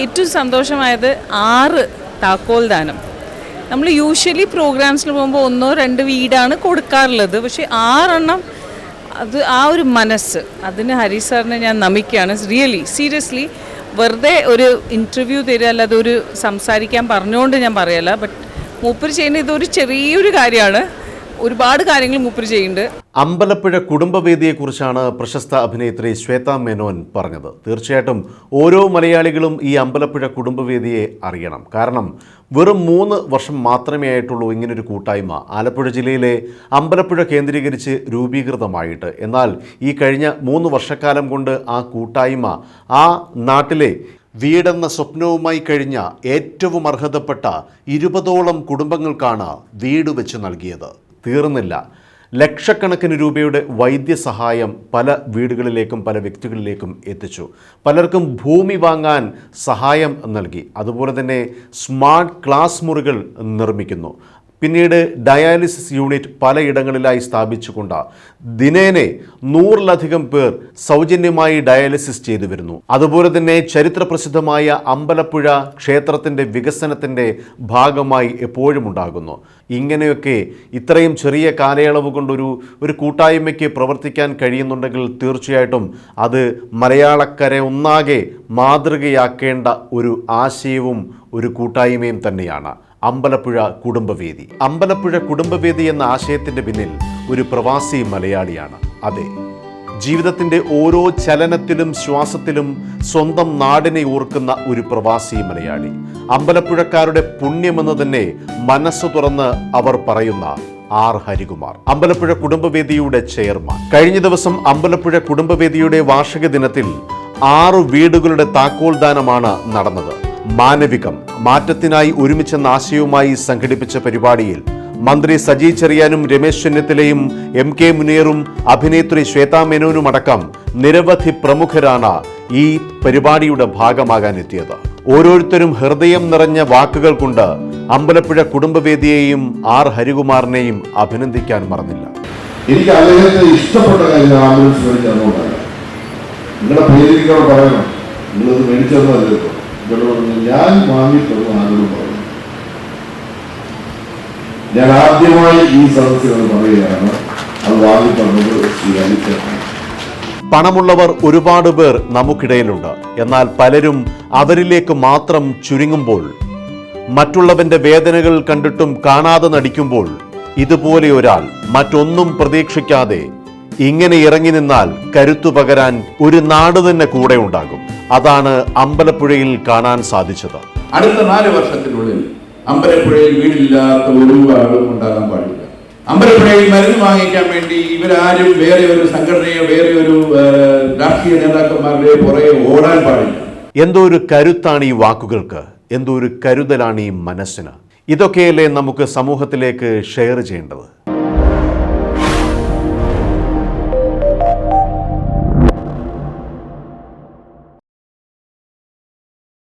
ഏറ്റവും സന്തോഷമായത് ആറ് താക്കോൽ ദാനം. നമ്മൾ യൂഷ്വലി പ്രോഗ്രാംസിന് പോകുമ്പോൾ ഒന്നോ രണ്ട് വീടാണ് കൊടുക്കാറുള്ളത്. പക്ഷേ ആറെണ്ണം അത് ആ ഒരു മനസ്സ് അതിന് ഹരി സാറിനെ ഞാൻ നമിക്കുകയാണ്. റിയലി സീരിയസ്ലി വെറുതെ ഒരു ഇന്റർവ്യൂ തരിക അല്ലാതെ ഒരു സംസാരിക്കാൻ പറഞ്ഞുകൊണ്ട് ഞാൻ പറയല്ല. ബട്ട് മൂപ്പർ ചെയ്യുന്ന ഇതൊരു ചെറിയൊരു കാര്യമാണ്. ഒരുപാട് കാര്യങ്ങൾ മൂപ്പർ ചെയ്യുന്നുണ്ട്. അമ്പലപ്പുഴ കുടുംബവേദിയെക്കുറിച്ചാണ് പ്രശസ്ത അഭിനേത്രി ശ്വേത മേനോൻ പറഞ്ഞത്. തീർച്ചയായിട്ടും ഓരോ മലയാളികളും ഈ അമ്പലപ്പുഴ കുടുംബവേദിയെ അറിയണം. കാരണം വെറും മൂന്ന് വർഷം മാത്രമേ ആയിട്ടുള്ളൂ ഇങ്ങനൊരു കൂട്ടായ്മ. ആലപ്പുഴ ജില്ലയിലെ അമ്പലപ്പുഴ കേന്ദ്രീകരിച്ച് രൂപീകൃതമായിട്ട്. എന്നാൽ ഈ കഴിഞ്ഞ മൂന്ന് വർഷക്കാലം കൊണ്ട് ആ കൂട്ടായ്മ ആ നാട്ടിലെ വീടെന്ന സ്വപ്നവുമായി കഴിഞ്ഞ ഏറ്റവും അർഹതപ്പെട്ട ഇരുപതോളം കുടുംബങ്ങൾക്കാണ് വീട് വെച്ച് നൽകിയത്. തീർന്നില്ല. ലക്ഷക്കണക്കിന് രൂപയുടെ വൈദ്യസഹായം പല വീടുകളിലേക്കും പല വ്യക്തികളിലേക്കും എത്തിച്ചു. പലർക്കും ഭൂമി വാങ്ങാൻ സഹായം നൽകി. അതുപോലെ തന്നെ സ്മാർട്ട് ക്ലാസ് മുറികൾ നിർമ്മിക്കുന്നു. പിന്നീട് ഡയാലിസിസ് യൂണിറ്റ് പലയിടങ്ങളിലായി സ്ഥാപിച്ചുകൊണ്ട് ദിനേനെ നൂറിലധികം പേർ സൗജന്യമായി ഡയാലിസിസ് ചെയ്തു വരുന്നു. അതുപോലെ തന്നെ ചരിത്രപ്രസിദ്ധമായ അമ്പലപ്പുഴ ക്ഷേത്രത്തിന്റെ വികസനത്തിന്റെ ഭാഗമായി എപ്പോഴും ഉണ്ടാകുന്നു. ഇങ്ങനെയൊക്കെ ഇത്രയും ചെറിയ കാലയളവ് കൊണ്ടൊരു ഒരു കൂട്ടായ്മയ്ക്ക് പ്രവർത്തിക്കാൻ കഴിയുന്നുണ്ടെങ്കിൽ തീർച്ചയായിട്ടും അത് മലയാളക്കര ഒന്നാകെ മാതൃകയാക്കേണ്ട ഒരു ആശയവും ഒരു കൂട്ടായ്മയും തന്നെയാണ്. അമ്പലപ്പുഴ കുടുംബവേദി. അമ്പലപ്പുഴ കുടുംബവേദി എന്ന ആശയത്തിന്റെ പിന്നിൽ ഒരു പ്രവാസി മലയാളിയാണ് അതെ. ജീവിതത്തിന്റെ ഓരോ ചലനത്തിലും ശ്വാസത്തിലും സ്വന്തം നാടിനെ ഓർക്കുന്ന ഒരു പ്രവാസി മലയാളി. അമ്പലപ്പുഴക്കാരുടെ പുണ്യമെന്ന് തന്നെ മനസ്സ് തുറന്ന് അവർ പറയുന്ന ആർ. ഹരികുമാർ. അമ്പലപ്പുഴ കുടുംബവേദിയുടെ ചെയർമാൻ. കഴിഞ്ഞ ദിവസം അമ്പലപ്പുഴ കുടുംബവേദിയുടെ വാർഷിക ദിനത്തിൽ ആറു വീടുകളുടെ താക്കോൽദാനമാണ് നടന്നത്. മാനവികം. മാറ്റത്തിനായി ഒരുമിച്ചെന്ന ആശയവുമായി സംഘടിപ്പിച്ച പരിപാടിയിൽ മന്ത്രി സജി ചെറിയാനും രമേശ് ചെന്നിത്തലയും എം കെ മുനീറും അഭിനേത്രി ശ്വേതാ മേനോനും അടക്കം നിരവധി പ്രമുഖരാണ് ഈ പരിപാടിയുടെ ഭാഗമാകാൻ എത്തിയത് ഓരോരുത്തരും ഹൃദയം നിറഞ്ഞ വാക്കുകൾ കൊണ്ട് അമ്പലപ്പുഴ കുടുംബവേദിയെയും ആർ ഹരികുമാറിനെയും അഭിനന്ദിക്കാൻ മറന്നില്ല. എനിക്ക് അദ്ദേഹത്തെ ഇഷ്ടപ്പെട്ട കാര്യം നിങ്ങളുടെ പേരിനോട് പറയണം. നിങ്ങളിത് മേടിച്ചതെന്ന് എന്നോട് പറഞ്ഞു ഞാൻ വാങ്ങിത്തന്നു ആരോടും പറഞ്ഞു ഞാൻ ആദ്യമായി ഈ സദസ്സിനോട് പറയുകയാണ് അത് വാങ്ങിത്തന്നത് ശ്രീ പണമുള്ളവർ ഒരുപാട് പേർ നമുക്കിടയിലുണ്ട്. എന്നാൽ പലരും അവരിലേക്ക് മാത്രം ചുരുങ്ങുമ്പോൾ മറ്റുള്ളവന്റെ വേദനകൾ കണ്ടിട്ടും കാണാതെ നടിക്കുമ്പോൾ ഇതുപോലെ ഒരാൾ മറ്റൊന്നും പ്രതീക്ഷിക്കാതെ ഇങ്ങനെ ഇറങ്ങി നിന്നാൽ കരുത്തു പകരാൻ ഒരു നാട് തന്നെ കൂടെ ഉണ്ടാകും. അതാണ് അമ്പലപ്പുഴയിൽ കാണാൻ സാധിച്ചത്. അടുത്ത നാല് വർഷത്തിനുള്ളിൽ അമ്പലപ്പുഴയിൽ വീടില്ലാത്ത ഒരു ആളും ഉണ്ടാകാൻ പാടില്ല. അമ്പലപ്പുഴയിൽ മരുന്ന് വാങ്ങിക്കാൻ വേണ്ടി ഇവരാരും വേറെ ഒരു സംഘടനയോ വേറെ ഒരു രാഷ്ട്രീയ നേതാക്കന്മാരുടെ പുറകെ ഓടാൻ പാടില്ല. എന്തോ ഒരു കരുത്താണ് ഈ വാക്കുകൾക്ക്. എന്തോ ഒരു കരുതലാണ് ഈ മനസ്സിന്. ഇതൊക്കെയല്ലേ നമുക്ക് സമൂഹത്തിലേക്ക് ഷെയർ ചെയ്യേണ്ടത്.